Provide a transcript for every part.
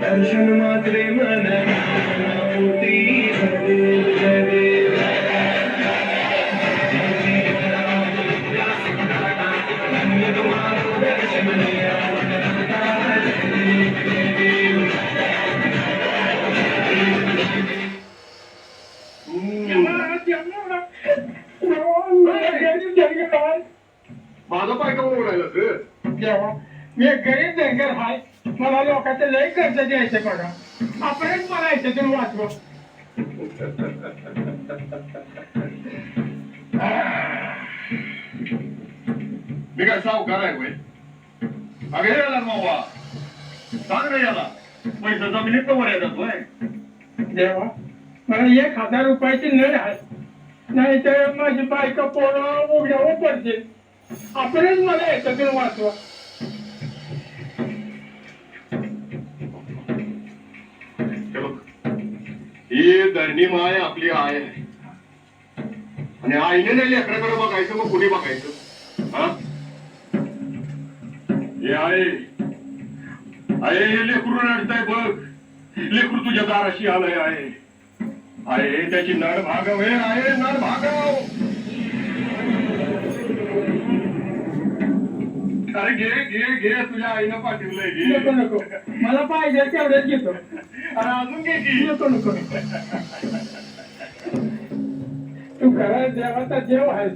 दर्शन मात्रे मन मोती माझा पाय का राहिला सर देवा मी एक गरीब धनगर हाय. मला लोकांचं लय कर्ज द्यायचं बघा. आपण मला याच्यातून वाचव. मी काय सावकार आहे होय? अगं याला मावा. सांग रे याला. पैसा जमिनीत कवर येतात होय? देवा मला एक हजार रुपयाची नळ आहे नाही तर माझी बायका पोरं उघड्यावर पडतील. आपणच मला याच्यातून वाचवा हे ही धरणी माय आपली आय आहे. आणि आईने नाही लेकराकडे बघायचं मग कुठे बघायचं? हा? हे आहे आहे हे लेकरू रडताय बघ. लेकरू तुझ्या दाराशी आलंय आहे आहे त्याची नड भागव हे आहे नड भागव. अरे घे घे घे तुझ्या आईनं पाठवलंय नको घे. नको मला पाहिजे तेवढंच घेतो. अरे अजून घे की. नको नको. तू खरा देवाचा देव आहे.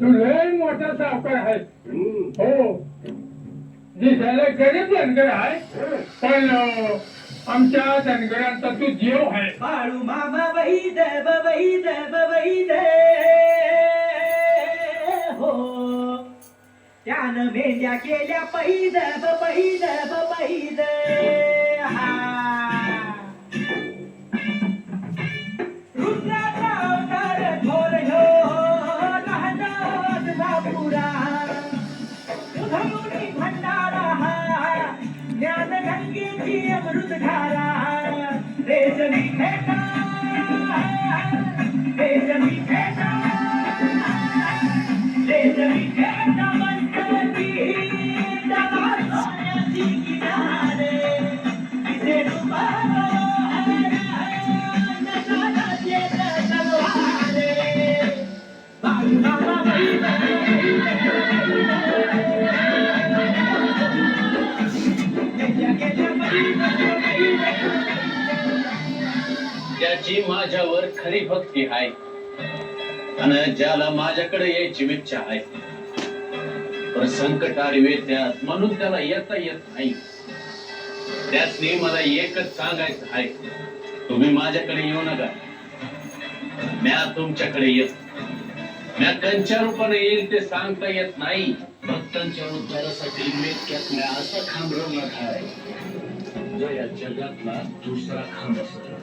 तू लय मोठा सावकार आहे. हम्म. हो. दिसायला गरीब धनगर आहे. पण आमच्या धनगरांचा तू जीव आहे. बाळू मामा वही दे वही दे वही. मेंढ्या केल्या पैद पैद पैद ज्याची माझ्यावर खरी भक्ती आहे. आणि ज्याला माझ्याकडे यायची इच्छा आहे. पण संकट आडवे त्यात म्हणून त्याला येता येत नाही. त्यातनी मला एकच सांगायचं आहे. तुम्ही माझ्याकडे येऊ नका. म्या तुमच्याकडे येत. म्या कंच्या रूपाने येईल ते सांगता येत नाही. भक्तांच्या उद्धारासाठी मेटक्यात म्या असा खांब रवणार आहे. जो या जगातला दुसरा खांब असतो.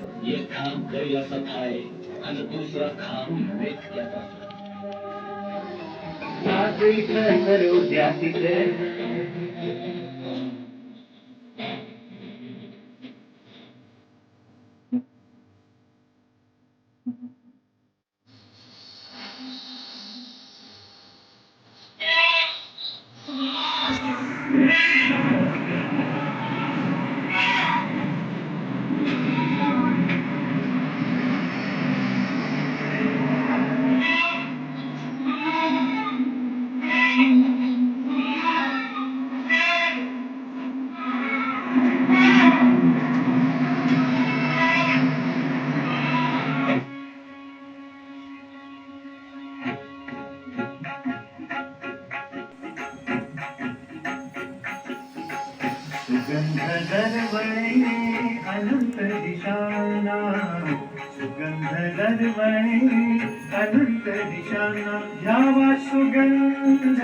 खांब कैलासात आहे आणि दुसरा खांब मेटक्यात आहे आज इथं तर उद्या दिशाना. सुगंध दरवळे अनंत दिशाना. घ्यावा सुगंध.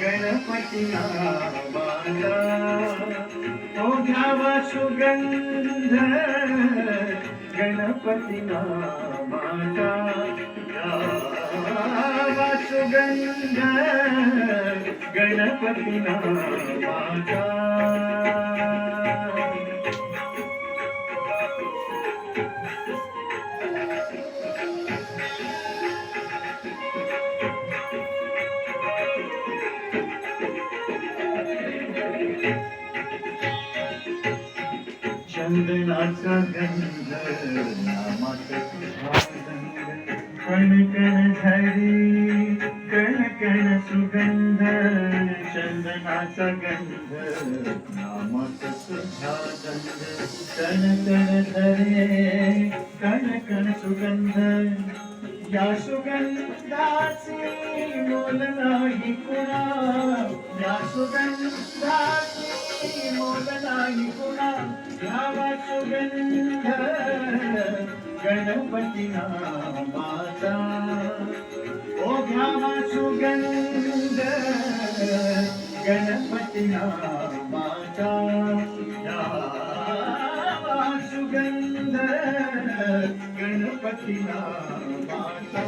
गणपतीना माझा तो घ्यावा सुगंध. गणपतीना माझा घ्यावा सुगंध. गणपतीना माझा चंदनाचा गंध नामात तुझा रंग कण सुगंध चंदनाचा गंध नामात तुझा गंध कण कण धरे कण कण सुगंध या सुगंधाची मोल नाही कुणा या सुगंधाची ಗಣಪತಿನ ಮಾತಾ ಓ ಘಾಮಾಸು ಗಂಧ ಗಣಪತಿನ ಮಾತಾ ಸುಗಂಧ ಗಣಪತಿನ ಮಾತಾ